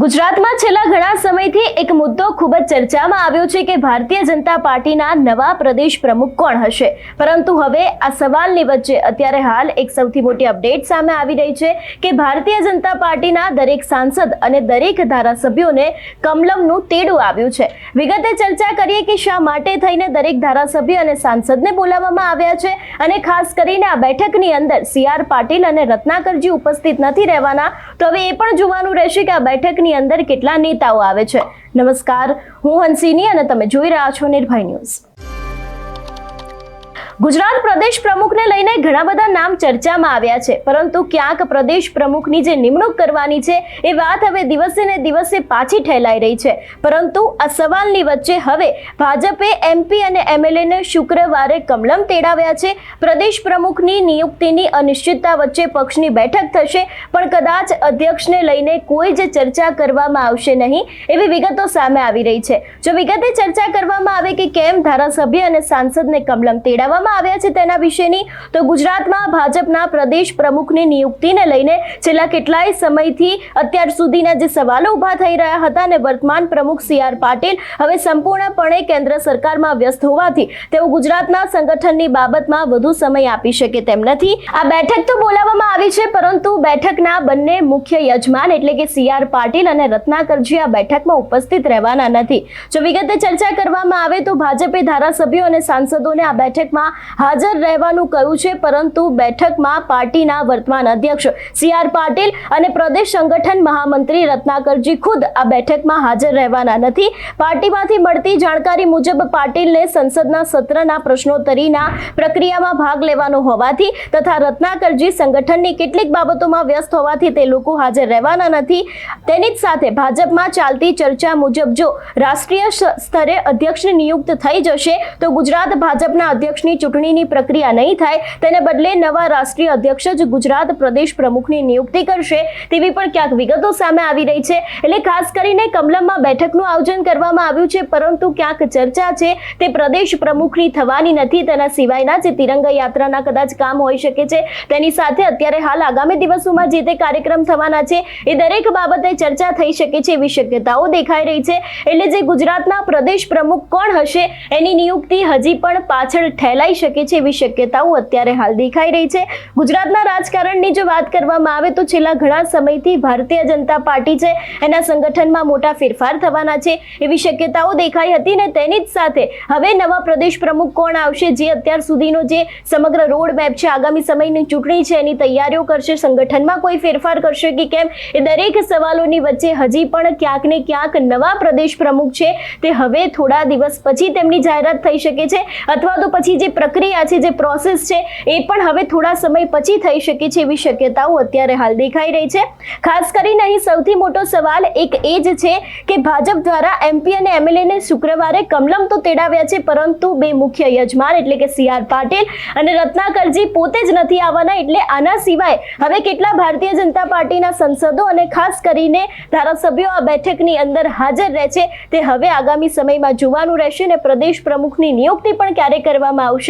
ગુજરાતમાં છેલ્લા ઘણા સમયથી એક મુદ્દો ખૂબ જ ચર્ચામાં આવ્યો છે કે ભારતીય જનતા પાર્ટીના નવા પ્રદેશ પ્રમુખ કોણ હશે? પરંતુ હવે આ સવાલની વચ્ચે અત્યારે હાલ એક સૌથી મોટી અપડેટ સામે આવી રહી છે કે ભારતીય જનતા પાર્ટીના દરેક સાંસદ અને દરેક ધારાસભ્યોને કમલમનું તેડું આવ્યું છે. વિગતે ચર્ચા કરીએ કે શા માટે થઈને દરેક ધારાસભ્ય અને સાંસદને બોલાવવામાં આવ્યા છે અને ખાસ કરીને આ બેઠકની અંદર સી આર પાટીલ અને રત્નાકરજી ઉપસ્થિત નથી રહેવાના, તો હવે એ પણ જોવાનું રહેશે કે આ બેઠકની અંદર કેટલા નેતાઓ આવે છે? નમસ્કાર, હું હંસિની અને તમે જોઈ રહ્યા છો નિર્ભય ન્યૂઝ. ગુજરાત પ્રદેશ પ્રમુખને લઈને ઘણા બધા નામ ચર્ચામાં આવ્યા છે, પરંતુ ક્યાંક પ્રદેશ પ્રમુખની જે નિમણૂક કરવાની છે, એ વાત હવે દિવસે ને દિવસે પાછી ઠેલાઈ રહી છે. પરંતુ આ સવાલની વચ્ચે હવે ભાજપે એમપી અને એમએલએને શુક્રવારે કમલમ તેડાવ્યા છે. પ્રદેશ પ્રમુખની નિયુક્તિની અનિશ્ચિતતા વચ્ચે પક્ષની બેઠક થશે, પણ કદાચ અધ્યક્ષને લઈને કોઈ જ ચર્ચા કરવામાં આવશે નહીં એવી વિગતો સામે આવી રહી છે. જો વિગતે ચર્ચા કરવામાં આવે કે કેમ ધારાસભ્ય અને સાંસદને કમલમ તેડાવવામાં આવ્યા છે તેના વિશેની, તો ગુજરાતમાં ભાજપના પ્રદેશ પ્રમુખની નિયુક્તિને લઈને છેલ્લા કેટલાય સમયથી અત્યાર સુધીના જે સવાલો ઊભા થઈ રહ્યા હતા અને વર્તમાન પ્રમુખ સી આર પાટીલ હવે સંપૂર્ણપણે કેન્દ્ર સરકારમાં વ્યસ્ત હોવાથી તેઓ ગુજરાતના સંગઠનની બાબતમાં વધુ સમય આપી શકે તેમ નથી. આ બેઠક તો બોલાવવામાં આવી છે, પરંતુ બેઠકના બંને મુખ્ય યજમાન એટલે કે સી આર પાટીલ અને રત્નાકરજી આ બેઠકમાં ઉપસ્થિત રહેવાના નથી. જો વિગતે ચર્ચા કરવામાં આવે તો ભાજપે ધારાસભ્યો અને સાંસદોને આ બેઠકમાં હાજર રહેવાનું કહ્યું છે, પરંતુ બેઠકમાં પાર્ટીના વર્તમાન અધ્યક્ષ સી આર પાટીલ અને પ્રદેશ સંગઠન મહામંત્રી રત્નાકરજી ખુદ આ બેઠકમાં હાજર રહેવાના નથી. પાર્ટીમાંથી મળતી જાણકારી મુજબ પાટીલને સંસદના સત્રના પ્રશ્નોત્તરીના પ્રક્રિયામાં ભાગ લેવાનો હોવાથી તથા રત્નાકરજી સંગઠનની કેટલીક બાબતોમાં વ્યસ્ત હોવાથી તે લોકો હાજર રહેવાના નથી. તેની જ સાથે ભાજપમાં ચાલતી ચર્ચા મુજબ જો રાષ્ટ્રીય સ્તરે અધ્યક્ષની નિયુક્ત થઈ જશે, તો ગુજરાત ભાજપના અધ્યક્ષની ચૂંટણીની પ્રક્રિયા નહીં થાય, તેને બદલે નવા રાષ્ટ્રીય અધ્યક્ષ જ ગુજરાત પ્રદેશ પ્રમુખની નિયુક્તિ કરશે તેવી પણ ક્યાંક વિગતો સામે આવી રહી છે. એટલે ખાસ કરીને કમલમમાં બેઠકનું આયોજન કરવામાં આવ્યું છે, પરંતુ ક્યાંક ચર્ચા છે, તે પ્રદેશ પ્રમુખની થવાની નથી, તેના સિવાયના જે તિરંગા યાત્રાના કદાચ કામ હોઈ શકે છે, તેની સાથે અત્યારે હાલ આગામી દિવસોમાં જે તે કાર્યક્રમ થવાના છે, એ દરેક બાબતે ચર્ચા થઈ શકે છે એવી શક્યતાઓ દેખાઈ રહી છે. એટલે જે ગુજરાતના પ્રદેશ પ્રમુખ કોણ હશે, એની નિયુક્તિ હજી પણ પાછળ ઠેલાઈ શકે છે એવી શક્યતાઓ અત્યારે હાલ દેખાઈ રહી છે. ગુજરાતના રાજકારણની જો વાત કરવામાં આવે તો છેલ્લા ઘણા સમયથી ભારતીય જનતા પાર્ટી છે. એના સંગઠનમાં મોટા ફેરફાર થવાના છે. એવી શક્યતાઓ દેખાઈ હતી ને તેની જ સાથે હવે નવા પ્રદેશ પ્રમુખ કોણ આવશે જે અત્યાર સુધીનો જે સમગ્ર રોડ મેપ છે, આગામી સમયની ચૂંટણી છે, એની તૈયારીઓ કરશે, સંગઠનમાં કોઈ ફેરફાર કરશે કે કેમ, એ દરેક સવાલોની વચ્ચે હજી પણ ક્યાંક ને ક્યાંક નવા પ્રદેશ પ્રમુખ છે. તે હવે થોડા દિવસ પછી તેમની જાહેરાત થઈ શકે છે. અથવા તો પછી જે પ્રક્રિયા છે, જે પ્રોસેસ છે, એ પણ હવે થોડા સમય પછી થઈ શકે છે એવી શક્યતાઓ અત્યારે હાલ દેખાઈ રહી છે. ખાસ કરીને અહીં સૌથી મોટો સવાલ એક એ જ છે કે ભાજપ દ્વારા એમપી અને એમએલએને શુક્રવારે કમલમ તો તેડાવ્યા છે, પરંતુ બે મુખ્ય યજમાન એટલે કે સી આર પાટીલ અને રત્નાકરજી પોતે જ નથી આવવાના એટલે આના સિવાય હવે કેટલા ભારતીય જનતા પાર્ટીના સંસદો અને ખાસ કરીને ધારાસભ્યો આ બેઠકની અંદર હાજર રહે છે તે હવે આગામી સમયમાં જોવાનું રહેશે અને પ્રદેશ પ્રમુખની નિયુક્તિ પણ ક્યારે કરવામાં આવશે